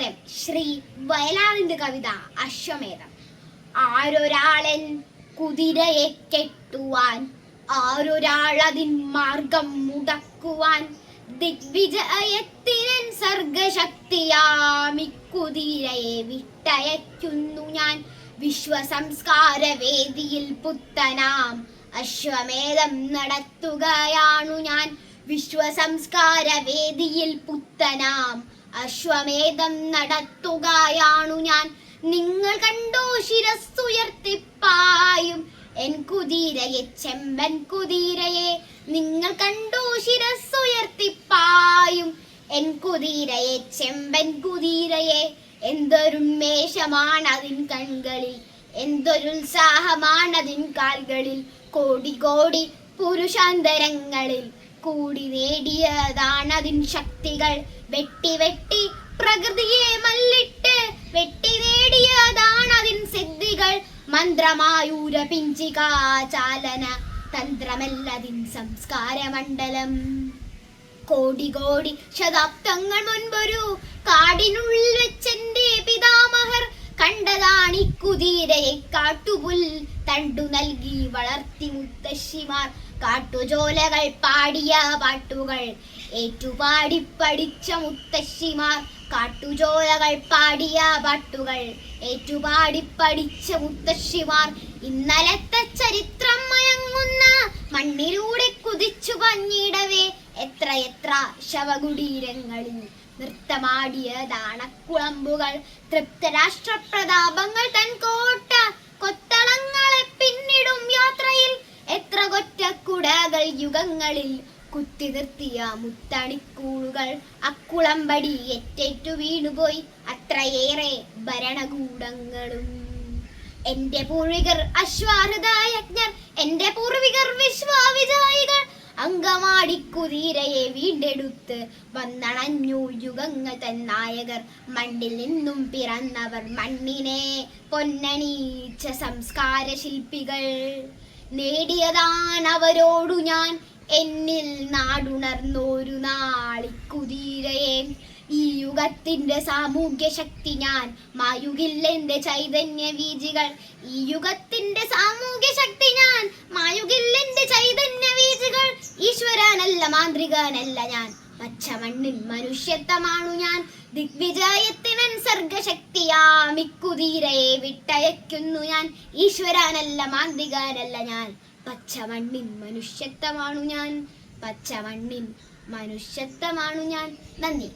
നമസ്കാരം. ശ്രീ വയലാറിന്റെ കവിത അശ്വമേധം. ആരൊരാളൻ കുതിരയെ കെട്ടുവാൻ ആരൊരാൾ അതിൻ മാർഗം മുടക്കുവാൻ ദിഗ്വിജയത്തിനൻ സർഗശക്തിയാമി കുതിരയെ വിട്ടയക്കുന്നു ഞാൻ. വിശ്വസംസ്കാര വേദിയിൽ പുത്തനാം അശ്വമേധം നടത്തുകയാണു ഞാൻ. വിശ്വസംസ്കാര വേദിയിൽ പുത്തനാം അശ്വമേധം നടത്തുകയാണു ഞാൻ. നിങ്ങൾ കണ്ടോ ശിരസ്സുയർത്തിപ്പായും? എൻ കുതിരയെ ചെമ്പൻ കുതിരയെ നിങ്ങൾ കണ്ടോ ശിരസ്സുയർത്തിപ്പായും? എൻ കുതിരയെ ചെമ്പൻ കുതിരയെ എന്തൊരുന്മേഷമാണ് അതിൻ കൺകളിൽ എന്തൊരുത്സാഹമാണ് അതിൻ കാൽകളിൽ കോടി കോടി പുരുഷാന്തരങ്ങളിൽ കൂടി നേടിയതാണ് അതിൻ ശക്തികൾ. വെട്ടി വെട്ടി പ്രകൃതിയെ മല്ലിട്ട് വെട്ടി നേടിയതാണ് അതിൻ സിദ്ധികൾ. മന്ത്രമായൂര പിഞ്ചിക ചാലന തന്ത്രമല്ലതിൻ സംസ്കാരമണ്ഡലം. കോടി കോടി ശതാബ്ദങ്ങൾ മുൻപൊരു കാടിനുള്ളിൽ വെച്ചെന്റെ പിതാമഹർ കണ്ടതാണി കുതിരയെ കാട്ടുപുൽ തണ്ടു നൽകി വളർത്തി മുത്തശ്ശിമാർ കാട്ടുജോലകൾ പാടിയ പാട്ടുകൾ. ഏറ്റുപാടി പഠിച്ച മുത്തശ്ശിമാർ കാട്ടുജോലകൾ പാടിയ പാട്ടുകൾ. ഏറ്റുപാടി പഠിച്ച മുത്തശ്ശിമാർ ഇന്നലത്തെ ചരിത്രം മയങ്ങുന്ന മണ്ണിലൂടെ കുതിച്ചു പഞ്ഞിടവേ. എത്ര എത്ര ശവകുടീരങ്ങളിൽ നൃത്തമാടിയതാണക്കുളമ്പുകൾ. തൃപ്തരാഷ്ട്ര പ്രതാപങ്ങൾ തൻ കോട്ട കൊത്തളങ്ങളെ പിന്നിടും എത്ര യുഗങ്ങളിൽ കുത്തി നിർത്തിയ മുത്തണിക്കൂളുകൾ അക്കുളമ്പടി ഏറ്റേറ്റു വീണുപോയി. അത്രയേറെ ഭരണകൂടങ്ങളും. എന്റെ പൂർവികർ അശ്വാരദായജ്ഞർ എന്റെ പൂർവികർ വിശ്വാവിജായികൾ. അങ്കമാടി കുതിരയെ വീണ്ടെടുത്ത് വന്നണഞ്ഞു യുഗങ്ങൾ തൻ നായകർ. മണ്ണിൽ നിന്നും പിറന്നവർ മണ്ണിനെ പൊന്നണീച്ച സംസ്കാര ശില്പികൾ നേടിയതാൻ അവരോടു ഞാൻ. എന്നിൽ നാടുണർന്നൊരു നാളിക്കുതിരയെ. ഈ യുഗത്തിന്റെ സാമൂഹ്യ ശക്തി ഞാൻ മായുകില്ലെന്റെ ചൈതന്യ വീജികൾ ഈ യുഗത്തിന്റെ സാമൂഹ്യ ശക്തി ഞാൻ മായുകില്ലെന്റെ ചൈതന്യ വീജികൾ ഈശ്വരനല്ല മാന്ത്രികനല്ല ഞാൻ. പച്ചമണ്ണിൻ മനുഷ്യത്വമാണു ഞാൻ. ദിഗ്വിജയത്തിനൻ സർഗശക്തിയാമിക്കുതീരയെ വിട്ടയക്കുന്നു ഞാൻ. ഈശ്വരാനല്ല മാന്തികാരല്ല ഞാൻ. പച്ചമണ്ണിൻ മനുഷ്യത്വമാണു ഞാൻ. പച്ചമണ്ണിൻ മനുഷ്യത്വമാണു ഞാൻ. നന്ദി.